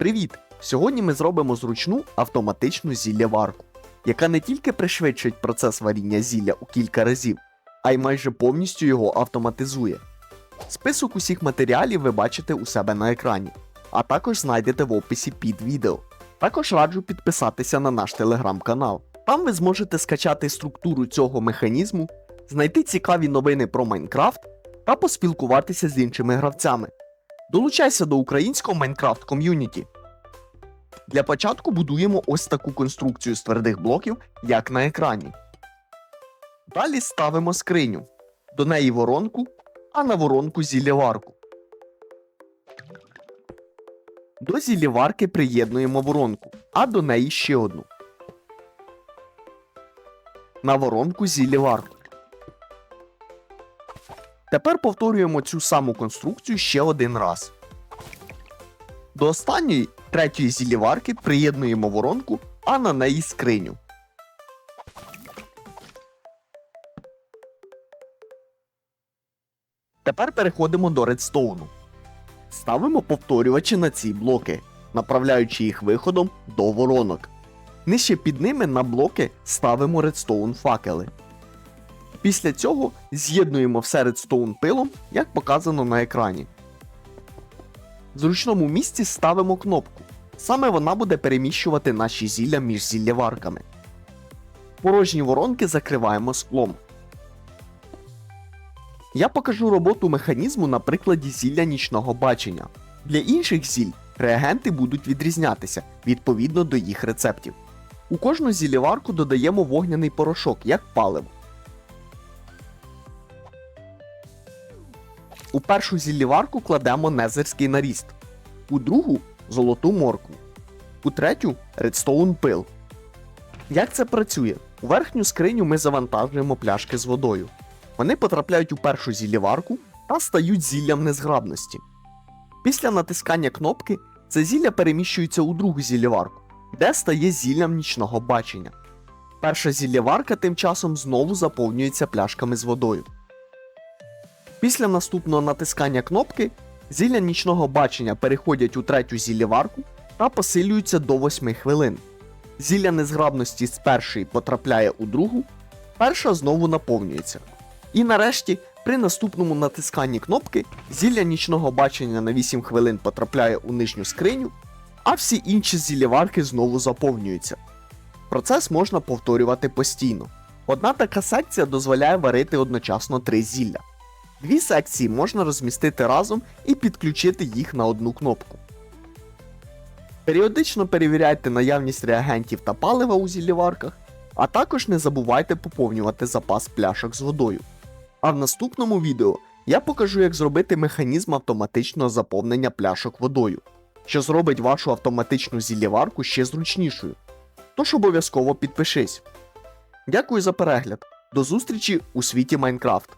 Привіт! Сьогодні ми зробимо зручну автоматичну зілля-варку, яка не тільки пришвидшить процес варіння зілля у кілька разів, а й майже повністю його автоматизує. Список усіх матеріалів ви бачите у себе на екрані, а також знайдете в описі під відео. Також раджу підписатися на наш телеграм-канал. Там ви зможете скачати структуру цього механізму, знайти цікаві новини про Майнкрафт та поспілкуватися з іншими гравцями. Долучайся до українського Майнкрафт ком'юніті. Для початку будуємо ось таку конструкцію з твердих блоків, як на екрані. Далі ставимо скриню, до неї воронку, а на воронку зіллєварку. До зіллєварки приєднуємо воронку, а до неї ще одну. На воронку зіллєварку. Тепер повторюємо цю саму конструкцію ще один раз. До останньої, третьої зіллєварки приєднуємо воронку, а на неї скриню. Тепер переходимо до редстоуну. Ставимо повторювачі на ці блоки, направляючи їх виходом до воронок. Нижче під ними на блоки ставимо редстоун факели. Після цього з'єднуємо все редстоун пилом, як показано на екрані. В зручному місці ставимо кнопку. Саме вона буде переміщувати наші зілля між зілляварками. Порожні воронки закриваємо склом. Я покажу роботу механізму на прикладі зілля нічного бачення. Для інших зіль реагенти будуть відрізнятися відповідно до їх рецептів. У кожну зілляварку додаємо вогняний порошок як паливо. У першу зілліварку кладемо незерський наріст, у другу золоту моркву, у третю редстоун пил. Як це працює? У верхню скриню ми завантажуємо пляшки з водою. Вони потрапляють у першу зілліварку та стають зіллям незграбності. Після натискання кнопки це зілля переміщується у другу зілліварку, де стає зіллям нічного бачення. Перша зілляварка тим часом знову заповнюється пляшками з водою. Після наступного натискання кнопки зілля нічного бачення переходять у третю зілляварку та посилюються до 8 хвилин. Зілля незграбності з першої потрапляє у другу, перша знову наповнюється. І нарешті, при наступному натисканні кнопки, зілля нічного бачення на 8 хвилин потрапляє у нижню скриню, а всі інші зілляварки знову заповнюються. Процес можна повторювати постійно. Одна така секція дозволяє варити одночасно три зілля. Дві секції можна розмістити разом і підключити їх на одну кнопку. Періодично перевіряйте наявність реагентів та палива у зілліварках, а також не забувайте поповнювати запас пляшок з водою. А в наступному відео я покажу, як зробити механізм автоматичного заповнення пляшок водою, що зробить вашу автоматичну зілліварку ще зручнішою. Тож обов'язково підпишись. Дякую за перегляд. До зустрічі у світі Майнкрафт.